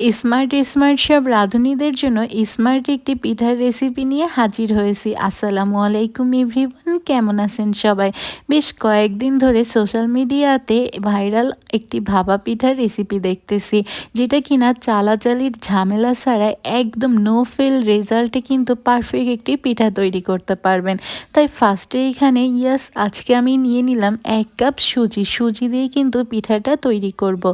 Smart smart সব রাঁধুনিদের জন্য smart একটি পিঠার রেসিপি নিয়ে হাজির হয়েছি। আসসালামু আলাইকুম এভরিওয়ান কেমন আছেন সবাই? বেশ কয়েকদিন ধরে সোশ্যাল মিডিয়াতে ভাইরাল একটি ভাবা পিঠার রেসিপি দেখতেছি, যেটা কিনা চালাচালির ঝামেলা ছাড়াই একদম নো ফেল রেজাল্টে কিন্তু পারফেক্ট একটি পিঠা তৈরি করতে পারবেন। তাই ফার্স্টে এখানে ইয়াস আজকে আমি নিয়ে নিলাম এক কাপ সুজি। সুজি দিয়ে কিন্তু পিঠাটা তৈরি করব।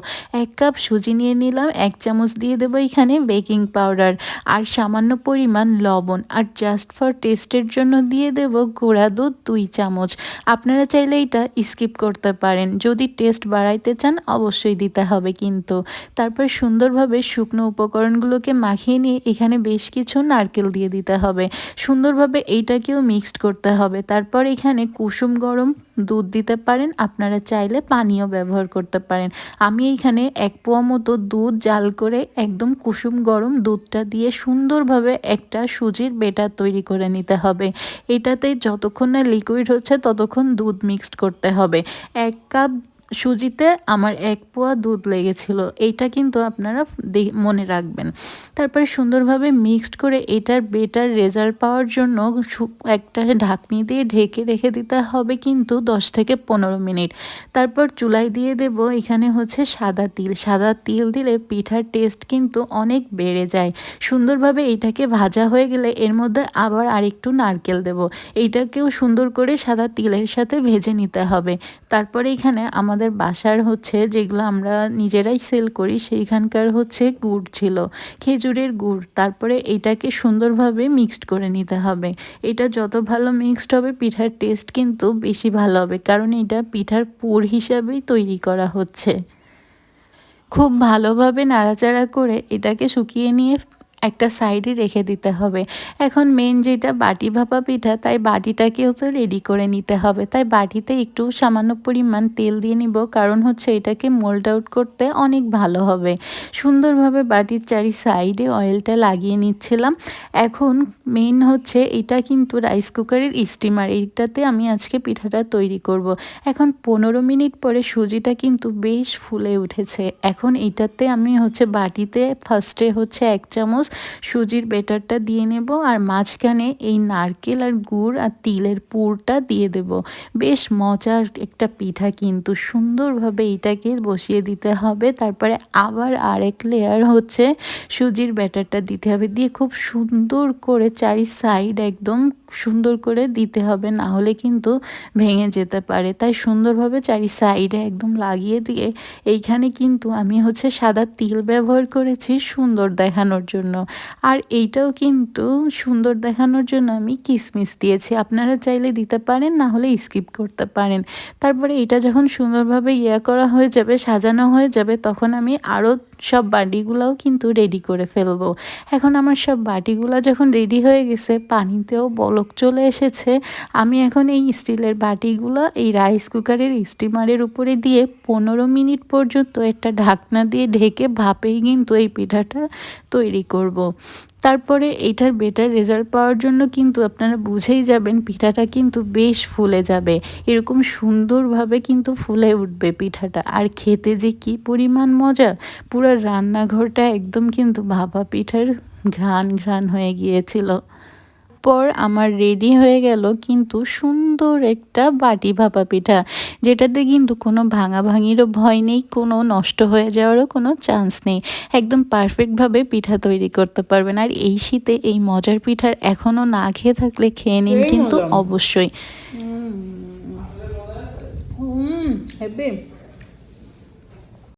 এক কাপ সুজি নিয়ে নিলাম, এক চামচ দিয়ে দেবো এখানে বেকিং পাউডার আর সামান্য পরিমাণ লবণ আর জাস্ট ফর টেস্টের জন্য দিয়ে দেব গুঁড়া দুধ দুই চামচ। আপনারা চাইলে এটা স্কিপ করতে পারেন। যদি টেস্ট বাড়াইতে চান, অবশ্যই দিতে হবে কিন্তু। তারপর সুন্দরভাবে শুকনো উপকরণগুলোকে মাখিয়ে নিয়ে এখানে বেশ কিছু নারকেল দিয়ে দিতে হবে। সুন্দরভাবে এইটাকেও মিক্সড করতে হবে। তারপর এখানে কুসুম গরম দুধ দিতে পারেন, আপনারা চাইলে পানীয় ব্যবহার করতে পারেন। আমি এইখানে এক পোয়া মতো দুধ জাল করে একদম কুসুম গরম দুধটা দিয়ে সুন্দরভাবে একটা সুজির বেটার তৈরি করে নিতে হবে। এটাতে যতক্ষণ না লিকুইড হচ্ছে, ততক্ষণ দুধ মিক্সড করতে হবে। এক কাপ সুজিতে আমার এক পোয়া দুধ লেগেছিল। এইটা কিন্তু আপনারা মনে রাখবেন। তারপরে সুন্দরভাবে মিক্সড করে এটার বেটার রেজাল্ট পাওয়ার জন্য একটা ঢাকনি দিয়ে ঢেকে রেখে দিতে হবে কিন্তু দশ থেকে পনেরো মিনিট। তারপর চুলাই দিয়ে দেব এখানে হচ্ছে সাদা তিল। সাদা তিল দিলে পিঠার টেস্ট কিন্তু অনেক বেড়ে যায়। সুন্দরভাবে এইটাকে ভাজা হয়ে গেলে এর মধ্যে আবার আরেকটু নারকেল দেব। এইটাকেও সুন্দর করে সাদা তিলের সাথে ভেজে নিতে হবে। তারপরে এখানে আমাদের আমাদের বাসার হচ্ছে যেগুলো আমরা নিজেরাই সেল করি, সেইখানকার হচ্ছে গুড় ছিল, খেজুরের গুড়। তারপরে এটাকে সুন্দরভাবে মিক্সড করে নিতে হবে। এটা যত ভালো মিক্সড হবে, পিঠার টেস্ট কিন্তু বেশি ভালো হবে, কারণ এটা পিঠার পুর হিসাবেই তৈরি করা হচ্ছে। খুব ভালোভাবে নাড়াচাড়া করে এটাকে শুকিয়ে নিয়ে একটা সাইডে রেখে দিতে হবে। এখন মেন যেটা বাটি ভাপা পিঠা, তাই বাটিটাকেও তো রেডি করে নিতে হবে। তাই বাটিতে একটু সামান্য পরিমাণ তেল দিয়ে নিব, কারণ হচ্ছে এটাকে মোল্ড আউট করতে অনেক ভালো হবে। সুন্দরভাবে বাটির চারি সাইডে অয়েলটা লাগিয়ে নিচ্ছিলাম। এখন মেন হচ্ছে এটা কিন্তু রাইস কুকারের স্টিমার এইটাতে আমি আজকে পিঠাটা তৈরি করব। এখন পনেরো মিনিট পরে সুজিটা কিন্তু বেশ ফুলে উঠেছে। এখন এটাতে আমি হচ্ছে বাটিতে ফার্স্টে হচ্ছে এক চামচ সুজির বেটারটা দিয়ে নেব আর মাঝখানে এই নারকেল আর গুড় আর তিলের পুরটা দিয়ে দেব। বেশ মজার একটা পিঠা কিন্তু, সুন্দরভাবে এটাকে বসিয়ে দিতে হবে। তারপরে আবার আরেক লেয়ার হচ্ছে সুজির ব্যাটারটা দিতে হবে। দিয়ে খুব সুন্দর করে চারি সাইড একদম সুন্দর করে দিতে হবে, না হলে কিন্তু ভেঙে যেতে পারে। তাই সুন্দরভাবে চারি সাইডে একদম লাগিয়ে দিয়ে এইখানে কিন্তু আমি হচ্ছে সাদা তিল ব্যবহার করেছি সুন্দর দেখানোর জন্য। আর এইটাও কিন্তু সুন্দর দেখানোর জন্য আমি কিসমিস দিয়েছি। আপনারা চাইলে দিতে পারেন, না হলে স্কিপ করতে পারেন। তারপরে এটা যখন সুন্দরভাবে ইয়া করা হয়ে যাবে, সাজানো হয়ে যাবে, তখন আমি আরও সব বাটিগুলোও কিন্তু রেডি করে ফেলব। এখন আমার সব বাটিগুলো যখন রেডি হয়ে গেছে, পানিতেও বলক চলে এসেছে। আমি এখন এই স্টিলের বাটিগুলো এই রাইস কুকারের স্টিমারের উপরে দিয়ে পনেরো মিনিট পর্যন্ত একটা ঢাকনা দিয়ে ঢেকে ভাপেই কিন্তু এই পিঠাটা তৈরি করব। তারপরে এটার বেটার রেজাল্ট পাওয়ার জন্য কিন্তু আপনারা বুঝেই যাবেন পিঠাটা কিন্তু বেশ ফুলে যাবে। এরকম সুন্দরভাবে কিন্তু ফুলে উঠবে পিঠাটা। আর খেতে যে কি পরিমাণ মজা! পুরো রান্নাঘরটা একদম কিন্তু ভাপা পিঠার ঘ্রাণ ঘ্রাণ হয়ে গিয়েছিল। পর আমার রেডি হয়ে গেল কিন্তু সুন্দর একটা বাটি ভাপা পিঠা যেটাতে কিন্তু কোনো ভাঙা ভাঙিরও ভয় নেই কোনো নষ্ট হয়ে যাওয়ারও কোনো চান্স নেই। একদম পারফেক্টভাবে পিঠা তৈরি করতে পারবেন। আর এই শীতে এই মজার পিঠার এখনও না খেয়ে থাকলে খেয়ে নিন কিন্তু অবশ্যই। হেভি।